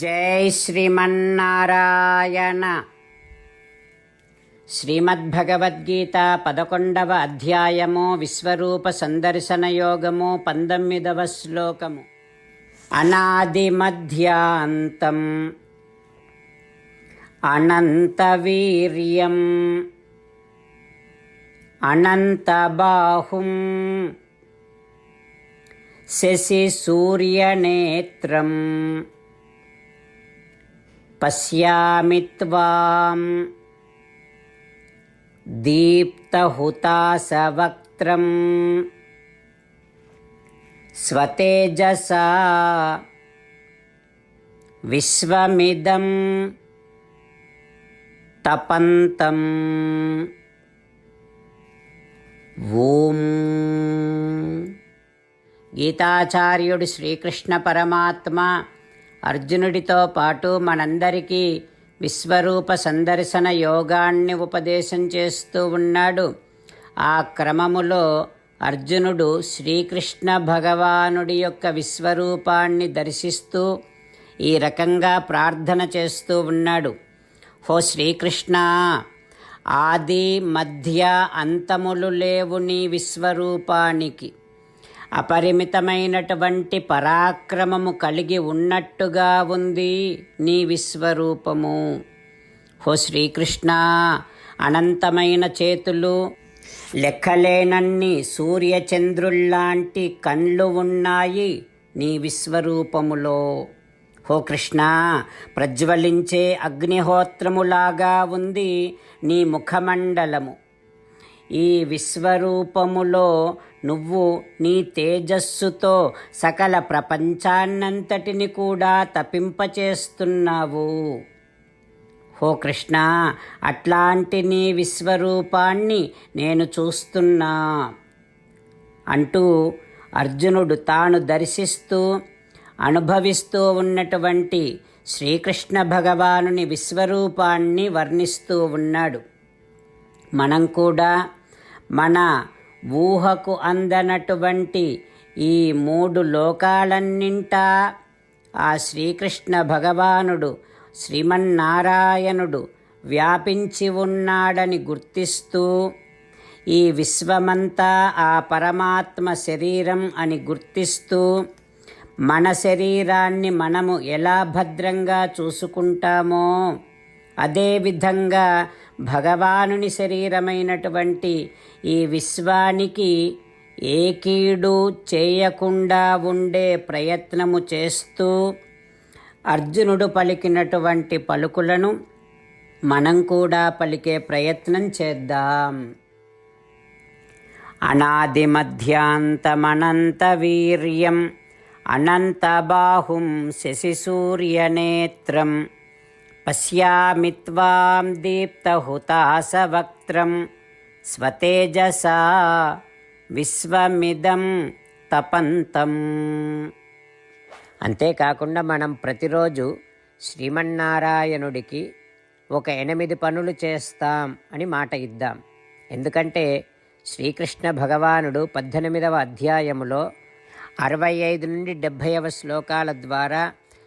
జై శ్రీమన్నారాయణ. శ్రీమద్భగవద్గీత పదకొండవ అధ్యాయము విశ్వరూప సందర్శన యోగము పంతొమ్మిదవ శ్లోకము. అనాదిమధ్యాంతం. అనంతవీర్యం. శశి సూర్యనేత్రం పశ్యామి త్వాం. దీప్తహుతాసవక్త్రం స్వతేజసా. విశ్వమిదం. తపంతం. ఓం గీతాచార్యుడు శ్రీకృష్ణ పరమాత్మ అర్జునుడితో పాటు మనందరికీ విశ్వరూప సందర్శన యోగాన్ని ఉపదేశం చేస్తూ ఉన్నాడు. ఆ క్రమములో అర్జునుడు శ్రీకృష్ణ భగవానుడి యొక్క విశ్వరూపాన్ని దర్శిస్తూ ఈ రకంగా ప్రార్థన చేస్తూ ఉన్నాడు. హో శ్రీకృష్ణ ఆది మధ్య అంతములు లేవు నీ విశ్వరూపానికి. అపరిమితమైనటువంటి పరాక్రమము కలిగి ఉన్నట్టుగా ఉంది నీ విశ్వరూపము. హో శ్రీకృష్ణ అనంతమైన చేతులు లెక్కలేనన్ని సూర్యచంద్రుల్లాంటి కండ్లు ఉన్నాయి నీ విశ్వరూపములో. హో కృష్ణ ప్రజ్వలించే అగ్నిహోత్రములాగా ఉంది నీ ముఖమండలము. ఈ విశ్వరూపములో నువ్వు నీ తేజస్సుతో సకల ప్రపంచాన్నంతటిని కూడా తపింపచేస్తున్నావు. హో కృష్ణ అట్లాంటి నీ విశ్వరూపాన్ని నేను చూస్తున్నా. అంటూ అర్జునుడు తాను దర్శిస్తూ అనుభవిస్తూ ఉన్నటువంటి శ్రీకృష్ణ భగవానుని విశ్వరూపాన్ని వర్ణిస్తూ ఉన్నాడు. మనం కూడా మన ఊహకు అందనటువంటి ఈ మూడు లోకాలన్నింటా ఆ శ్రీకృష్ణ భగవానుడు శ్రీమన్నారాయణుడు వ్యాపించి ఉన్నాడని గుర్తిస్తూ ఈ విశ్వమంతా ఆ పరమాత్మ శరీరం అని గుర్తిస్తూ మన శరీరాన్ని మనము ఎలా భద్రంగా చూసుకుంటామో అదేవిధంగా భగవానుని శరీరమైనటువంటి ఈ విశ్వానికి ఏ కీడు చేయకుండా ఉండే ప్రయత్నము చేస్తూ అర్జునుడు పలికినటువంటి పలుకులను మనం కూడా పలికే ప్రయత్నం చేద్దాం. అనాది మధ్యాంతమనంత వీర్యం అనంతబాహుం శశిసూర్యనేత్రం పశ్యామి త్వాం దీప్తహుతాసవక్త్రం స్వతేజసా విశ్వమిదం తపంతం. అంతేకాకుండా మనం ప్రతిరోజు శ్రీమన్నారాయణుడికి ఒక ఎనిమిది పనులు చేస్తాం అని మాట ఇద్దాం. ఎందుకంటే శ్రీకృష్ణ భగవానుడు పద్దెనిమిదవ అధ్యాయములో అరవై ఐదు నుండి డెబ్భైవ శ్లోకాల ద్వారా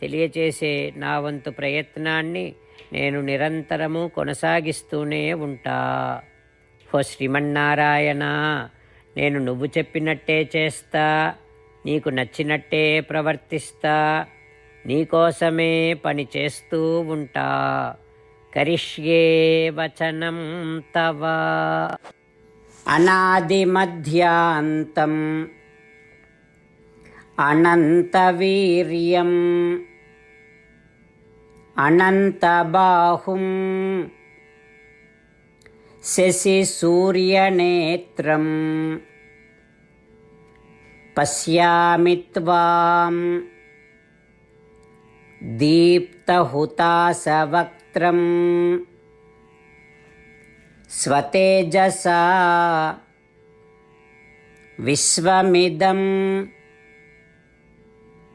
తెలియచేసే నా వంతు ప్రయత్నాన్ని నేను నిరంతరము కొనసాగిస్తూనే ఉంటా. ఓ శ్రీమన్నారాయణ నేను నువ్వు చెప్పినట్టే చేస్తా నీకు నచ్చినట్టే ప్రవర్తిస్తా నీకోసమే పని చేస్తూ ఉంటా. కరిష్యే వచనం తవ. అనాది మధ్యాంతం అనంతవీర్యం अनन्तबाहुं शशिसूर्यनेत्रम् पश्यामि त्वां दीप्तहुतासवक्त्रम् स्वतेजसा। विश्वमिदं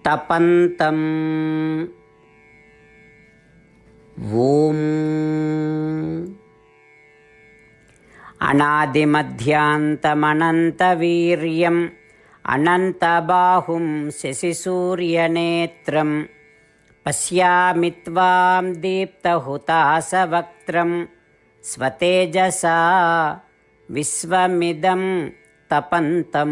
तपन्तम्। ఓం. అనాదిమధ్యాంతమనంతవీర్యం అనంతబాహుం శశిసూర్యనేత్రం పశ్యామి త్వాం దీప్తహుతాసవక్త్రం స్వతేజసా విశ్వమిదం తపంతం.